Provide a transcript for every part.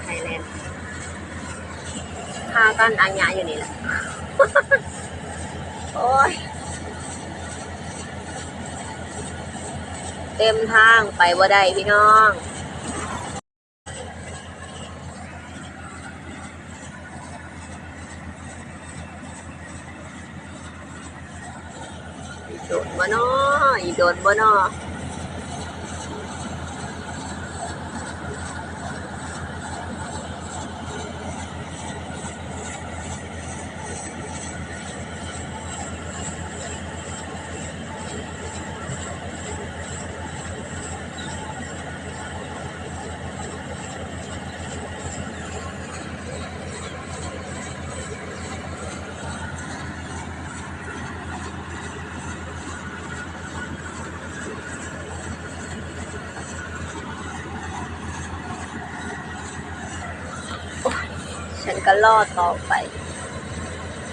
ไทยแลนด์พากันอังยาอยู่นี่แหละ โอ้ย เต็มทางไปบ่ได้พี่น้องโดนบ่นออีโดนบ่นอ ก็รอต่อไป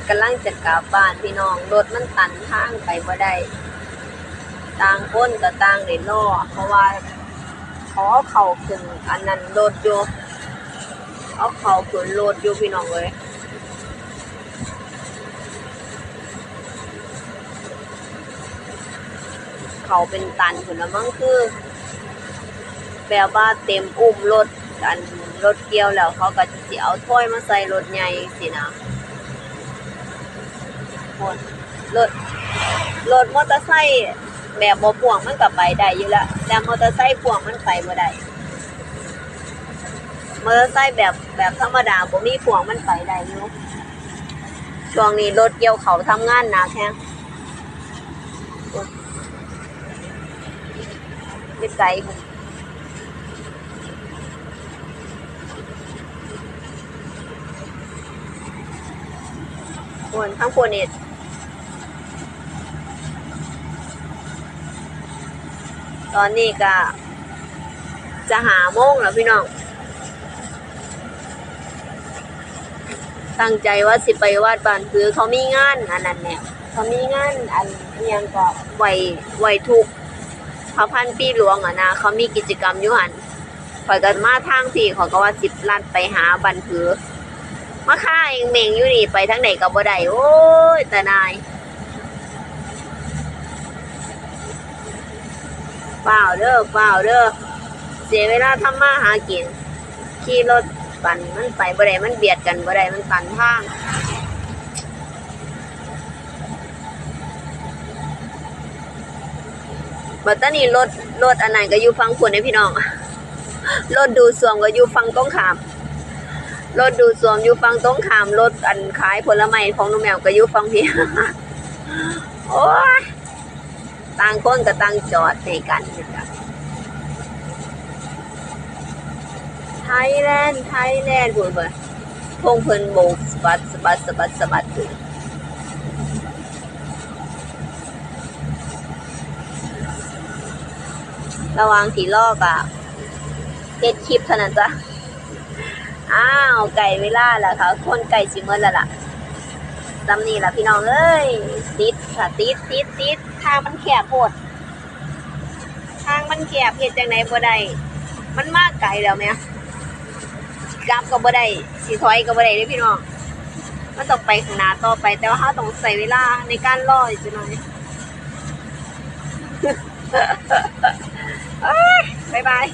กำลังจะกลับบ้านพี่น้องรถมันตันทางไปบ่ได้ต่างคนก็ต่างได้รอเพราะว่าเขาเอเข่าขึ้นอันนั้นรถอยู่เอาเข่าขึ้นรถอยู่พี่น้องเลยเขาเป็นตันผลละมั้งคือแบบว่าเต็มอุ้มรถ กันรถเกี่ยวแล้วเขาก็จะสิเอาถ้วยมาใส่รถใหญ่สินะรถรถมอเตอร์ไซค์แบบบ่พ่วงมันก็ไปได้อยู่แล้วแต่มอเตอร์ไซค์พ่วงมันไปบ่ได้มอเตอร์ไซค์แบบแบบธรรมดาบ่มีพ่วงมันไปได้อยู่ช่วงนี้รถเกี่ยวเขาทำงานหนักแฮงไม่ไกล ควรข้างบนนี่ตอนนี้ก็ จะหาโมงแล้วพี่น้อง ตั้งใจว่าสิไปวาดบ้านคือเขามีงานอันนั้นเนี่ยเขามีงานอันยังก็ไหวไหวทุกข์พระพันปีหลวงอะนะเขามีกิจกรรมอยู่หันข่อยก็มาทางพี่เขาก็ว่าสิบลัดไปหาบันเพือ มาค่าเองเมงอยู่นี่ไปทางไหนกับบ่ได้โอ้ยแต่นายเปล่าเด้อเปล่าเด้อเสียเวลาทำมาหากิน ขี่รถปั่นมันไปบ่ได้มันเบียดกันบ่ได้มันปั่นทางบัตอนนี้รถรถอันไหนก็อยู่ฟังผลให้พี่น้องรถดูสวมก็อยู่ฟังต้องขาม รถดูดสวมอยู่ฟังตรงขามรถอันขายผลไม้ของนุ่มแมวก็อยู่ฟังพี่โอ้ยต่างคนก็ต่างจอดในกันนะไทยแลนด์ไทยแลนด์พูดเบิ่พงเพิ่นโบกสบัดสบัดสบัดสบัดอยู่ระวังที่ลอกอะเฮ็ดคลิปเท่านั้นจ้ะ อ้าวไก่เวลาแล้วค่ะ คนไก่สิเมื่อแล้วล่ะจำนี่ล่ะพี่น้องเอ้ยติดค่ะติดติดติดทางมันแคบโพดทางมันแคบเฮ็ดจังไหนบ่ได้มันมากไกลแล้วแม่กลับก็บ่ได้สิถอยก็บ่ได้เด้พี่น้องมันต้องไปข้างหน้าต่อไป แต่ว่าเราต้องใส่เวลาในการรออีกจังหน่อยบายบาย